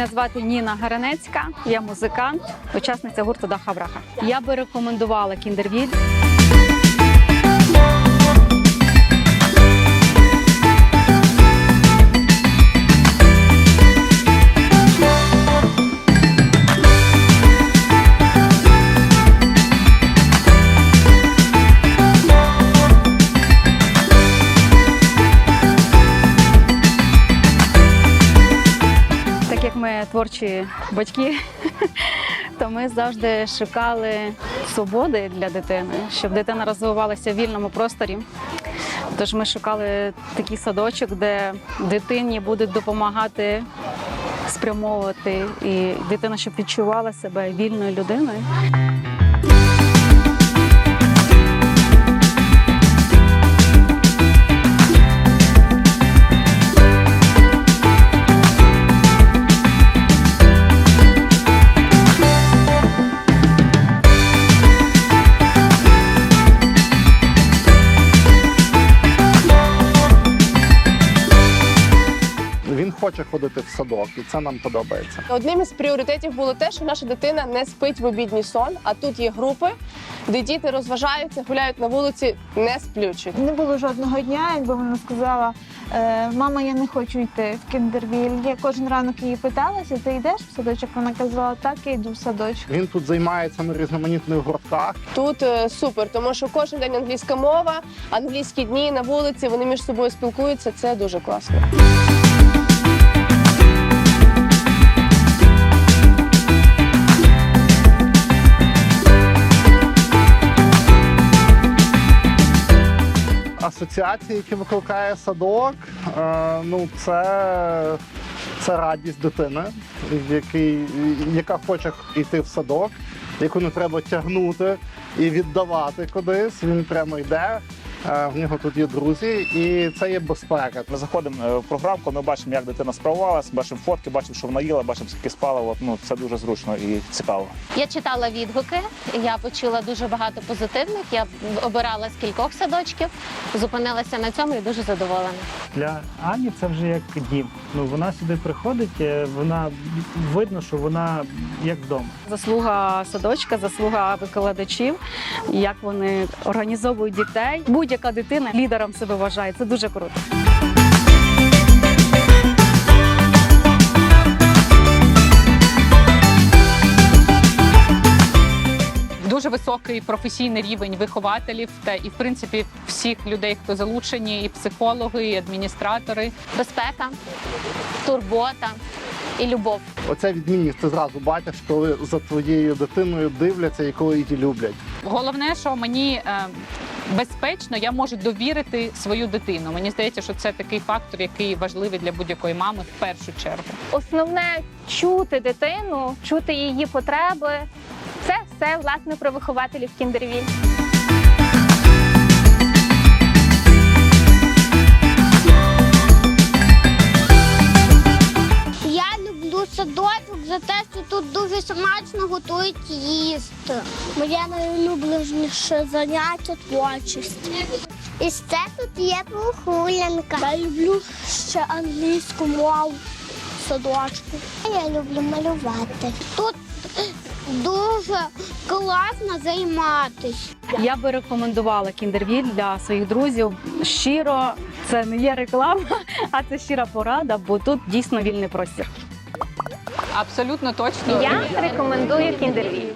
Мене звати Ніна Гаранецька, я музикант, учасниця гурту Даха Браха. Я би рекомендувала Кіндервіль. Як ми творчі батьки, то ми завжди шукали свободи для дитини, щоб дитина розвивалася в вільному просторі. Тож ми шукали такий садочок, де дитині будуть допомагати спрямовувати, і дитина, щоб відчувала себе вільною людиною. Хоче ходити в садок, і це нам подобається. Одним із пріоритетів було те, що наша дитина не спить в обідній сон, а тут є групи, де діти розважаються, гуляють на вулиці, не сплючи. Не було жодного дня, якби вона сказала, «Е, мама, я не хочу йти в кіндервіль. Я кожен ранок її питалася, ти йдеш в садочок? Вона казала, так, я йду в садочок. Він тут займається на різноманітних гуртках. Тут е, супер, тому що кожен день англійська мова, англійські дні на вулиці, вони між собою спілкуються. Це дуже класно. Асоціації, які викликає садок, е, ну це, це радість дитини, який, яка хоче йти в садок, яку не треба тягнути і віддавати кудись. Він прямо йде. Е, В нього тут є друзі, і це є безпека. Ми заходимо е, в програмку, ми бачимо, як дитина справлялась, бачимо фотки, бачимо, що вона їла, бачимо, скільки спала. От, ну, це дуже зручно і цікаво. Я читала відгуки, я почула дуже багато позитивних. Я обирала з кількох садочків, зупинилася на цьому і дуже задоволена. Для Ані це вже як дім. Ну вона сюди приходить, е, вона видно, що вона як вдома. Заслуга садочка, заслуга викладачів, як вони організовують дітей. Будь-яка дитина лідером себе вважає. Це дуже круто. дуже високий професійний рівень вихователів та і в принципі всіх людей, хто залучені, і психологи, і адміністратори. Безпека, турбота і любов. Оце відмінність ти зразу бачиш, коли за твоєю дитиною дивляться і коли її люблять. Головне, що мені е, безпечно, я можу довірити свою дитину. Мені здається, що це такий фактор, який важливий для будь-якої мами в першу чергу. Основне чути дитину, чути її потреби. Це все власне про вихователів кіндервіль. Садочок за те, що тут дуже смачно готують їсти. Моє найулюбленіше заняття творчість. І ще тут є прогулянка. Я люблю ще англійську мову садочку. Я люблю малювати. Тут дуже класно займатися. Я би рекомендувала Кіндервіль для своїх друзів. Щиро, це не є реклама, а це щира порада, бо тут дійсно вільний простір. Абсолютно точно Я рекомендую кіндервіль.